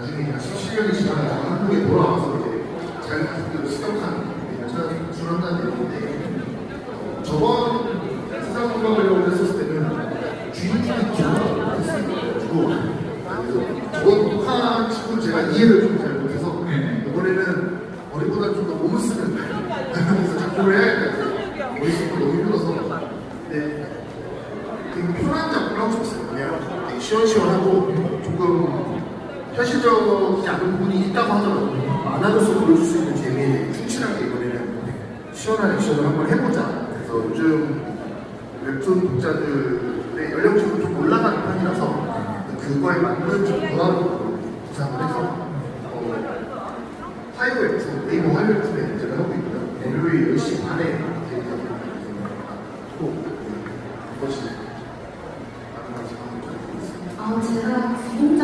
나중에 17년이 지나서 한국에 돌아와서 이제 자기들을 수격한 여자 출연한 내용인데 어, 저번 세상 성경을 했었을 때는 주인공이 저보다 못했어요. 그래서 저번 독한 친구를 제가 이해를 좀 잘 못해서 이번에는 머리보다 좀 더 몸을 쓰는 그래서 작품을 해야겠다. 머릿속도 너무 힘들어서 네. 되게 편한 작품을 하고 싶었어요. 그냥 시원시원하고 조금 현실적이지 않은 부분이 있다고 하더라도 만화로서 보여줄 수 있는 재미에 충실하게 이번에는 시원한 액션을 한번 해보자. 그래서 요즘 웹툰 독자들의 연령층도 좀 올라가는 편이라서 그거에 맞는 좀 변화로 구상을 해서 어, 파이브 웹툰, 네이버 화이 웹툰에 문제가 하고 있고요. 일요일 10시 반에 또 그것이 가능한지 한번 좀 보겠습니다.